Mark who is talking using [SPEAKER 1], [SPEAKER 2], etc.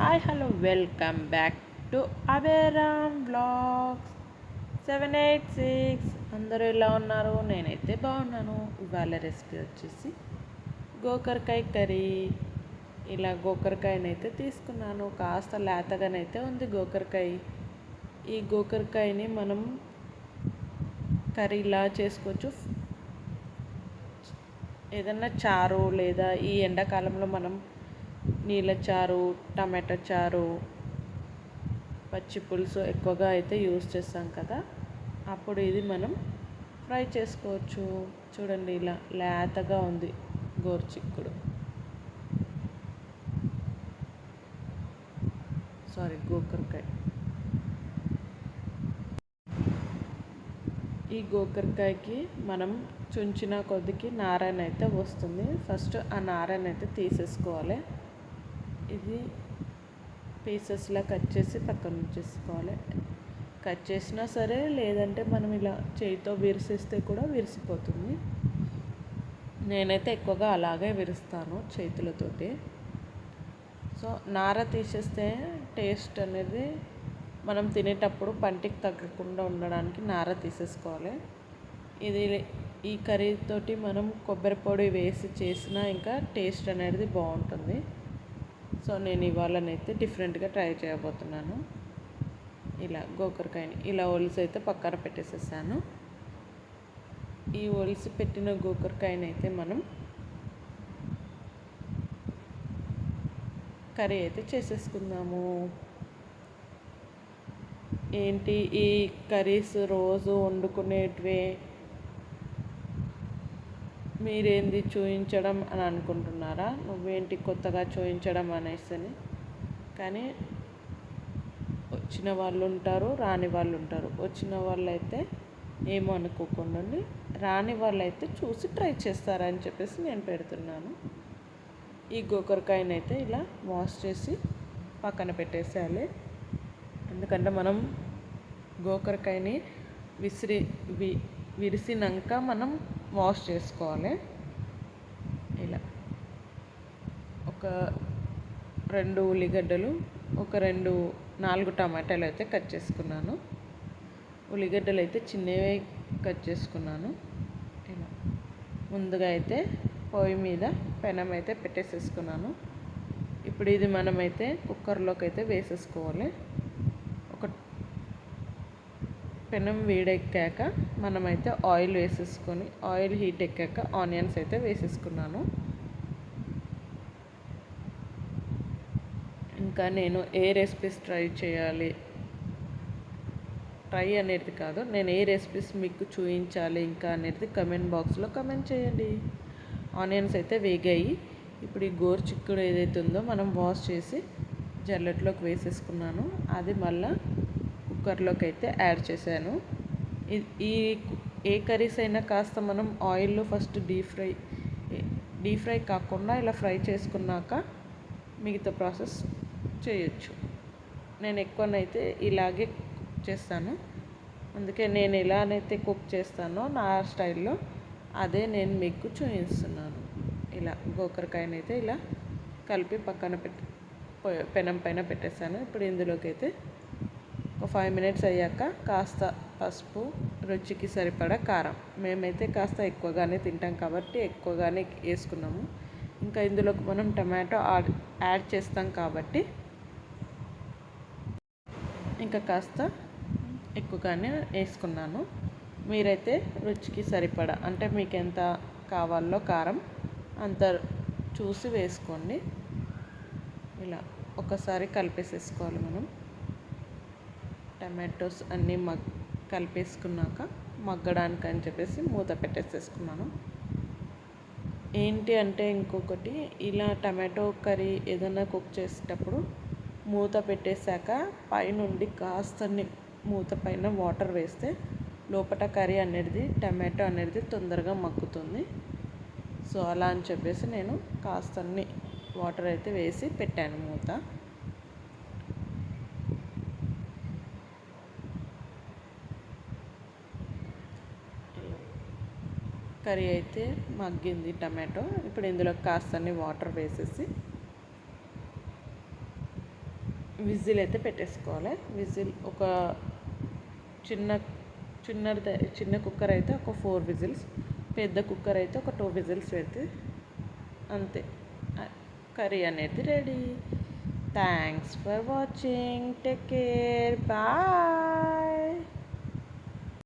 [SPEAKER 1] Hi hello welcome back to Aveeram blogs seven eight six అందరూ ఎలా ఉన్నారు? నేనైతే బాగున్నాను. ఇవాళ రెసిపీ వచ్చేసి గోకరకాయ కర్రీ. ఇలా గోకరకాయనైతే తీసుకున్నాను. కాస్త లేతగానైతే ఉంది గోకరకాయ. ఈ గోకరకాయని మనం కర్రీలా చేసుకోవచ్చు. ఏదన్నా చారు లేదా ఈ ఎండాకాలంలో మనం నీళ్ళ చారు టమాటా చారు పచ్చి పులుసు ఎక్కువగా అయితే యూస్ చేస్తాం కదా. అప్పుడు ఇది మనం ఫ్రై చేసుకోవచ్చు. చూడండి ఇలా లేతగా ఉంది గోరుచిక్కుడు సారీ గోకరకాయ. ఈ గోకరకాయకి మనం చుంచిన కొద్దికి నారాయణ అయితే వస్తుంది. ఫస్ట్ ఆ నారాయణ అయితే తీసేసుకోవాలి. ఇది పీసెస్లా కట్ చేసి పక్కన ఉంచేసుకోవాలి. కట్ చేసినా సరే లేదంటే మనం ఇలా చేయితో విరిసిస్తే కూడా విరిసిపోతుంది. నేనైతే ఎక్కువగా అలాగే విరుస్తాను చేతులతోటి. సో నార తీసేస్తే టేస్ట్ అనేది మనం తినేటప్పుడు పంటికి తగ్గకుండా ఉండడానికి నార తీసేసుకోవాలి. ఇది ఈ కర్రీతోటి మనం కొబ్బరి పొడి వేసి చేసినా ఇంకా టేస్ట్ అనేది బాగుంటుంది. సో నేను ఇవాళనైతే డిఫరెంట్గా ట్రై చేయబోతున్నాను. ఇలా గోకరకాయని ఇలా ఒలిసి అయితే పక్కన పెట్టేసేసాను. ఈ ఒలిసి పెట్టిన గోకరకాయని అయితే మనం కర్రీ అయితే చేసేసుకుందాము. ఏంటి ఈ కర్రీస్ రోజు వండుకునేటివే మీరేంది చూయించడం అని అనుకుంటున్నారా? నువ్వేంటి కొత్తగా చూయించడం అనేసి కానీ వచ్చిన వాళ్ళు ఉంటారు రాని వాళ్ళు ఉంటారు. వచ్చిన వాళ్ళు అయితే ఏమో అనుకోకుండా రాని వాళ్ళు అయితే చూసి ట్రై చేస్తారని చెప్పేసి నేను పెడుతున్నాను. ఈ గోకరకాయని అయితే ఇలా వాష్ చేసి పక్కన పెట్టేసేయాలి. ఎందుకంటే మనం గోకరకాయని విసిరి వి విరిసినాక మనం వాష్ చేసుకోవాలి. ఇలా. ఒక రెండు ఉల్లిగడ్డలు ఒక రెండు నాలుగు టమాటాలు అయితే కట్ చేసుకున్నాను. ఉల్లిగడ్డలు అయితే చిన్నవి కట్ చేసుకున్నాను. ఇలా. ముందుగా అయితే పొయ్యి మీద పెనం అయితే పెట్టేసేసుకున్నాను. ఇప్పుడు ఇది మనమైతే కుక్కర్లోకి అయితే వేసేసుకోవాలి. పెనం వేడెక్కాక మనమైతే ఆయిల్ వేసేసుకొని ఆయిల్ హీట్ ఎక్కాక ఆనియన్స్ అయితే వేసేసుకున్నాను. ఇంకా నేను ఏ రెసిపీస్ ట్రై చేయాలి ట్రై అనేది కాదు నేను ఏ రెసిపీస్ మీకు చూపించాలి ఇంకా అనేది కమెంట్ బాక్స్లో కమెంట్ చేయండి. ఆనియన్స్ అయితే వేగాయి. ఇప్పుడు ఈ గోరు చిక్కుడు ఏదైతే ఉందో మనం వాష్ చేసి జల్లెట్లోకి వేసేసుకున్నాను. అది మళ్ళీ కుక్కర్లోకి అయితే యాడ్ చేశాను. ఈ ఏ కర్రీస్ అయినా కాస్త మనం ఆయిల్లో first deep fry deep fry కాకుండా ఇలా ఫ్రై చేసుకున్నాక మిగతా ప్రాసెస్ చేయొచ్చు. నేను ఎక్కువనైతే ఇలాగే కుక్ చేస్తాను. అందుకే నేను ఎలానైతే కుక్ చేస్తానో నా స్టైల్లో అదే నేను మీకు చూపిస్తున్నాను. ఇలా గోకరకాయనైతే ఇలా కలిపి పక్కన పెట్టి పెనం పైన పెట్టేస్తాను ఇప్పుడు ఇందులోకి అయితే ఒక ఫైవ్ మినిట్స్ అయ్యాక కాస్త పసుపు రుచికి సరిపడా కారం. మేమైతే కాస్త ఎక్కువగానే తింటాం కాబట్టి ఎక్కువగానే వేసుకున్నాము. ఇంకా ఇందులోకి మనం టమాటో యాడ్ చేస్తాం కాబట్టి ఇంకా కాస్త ఎక్కువగానే వేసుకున్నాను. మీరైతే రుచికి సరిపడా అంటే మీకు ఎంత కావాలో కారం అంత చూసి వేసుకోండి. ఇలా ఒకసారి కలిపేసేసుకోవాలి మనం. టమాటోస్ అన్నీ మగ్ కలిపేసుకున్నాక మగ్గడానికి అని చెప్పేసి మూత పెట్టేసేసుకున్నాను. ఏంటి అంటే ఇంకొకటి ఇలా టమాటో కర్రీ ఏదైనా కుక్ చేసేటప్పుడు మూత పెట్టేశాక పైనుండి కాస్త మూత పైన వాటర్ వేస్తే లోపల కర్రీ అనేది టమాటో అనేది తొందరగా మగ్గుతుంది. సో అలా అని చెప్పేసి నేను కాస్త వాటర్ అయితే వేసి పెట్టాను మూత. కర్రీ అయితే మగ్గింది టమాటో. ఇప్పుడు ఇందులో కాస్తని వాటర్ వేసేసి విజిల్ అయితే పెట్టేసుకోవాలి. విజిల్ ఒక చిన్న చిన్నది చిన్న కుక్కర్ అయితే ఒక ఫోర్ విజిల్స్ పెద్ద కుక్కర్ అయితే ఒక టూ విజిల్స్ పెడితే అంతే. కర్రీ అనేది ready. Thanks for watching. Take care. Bye.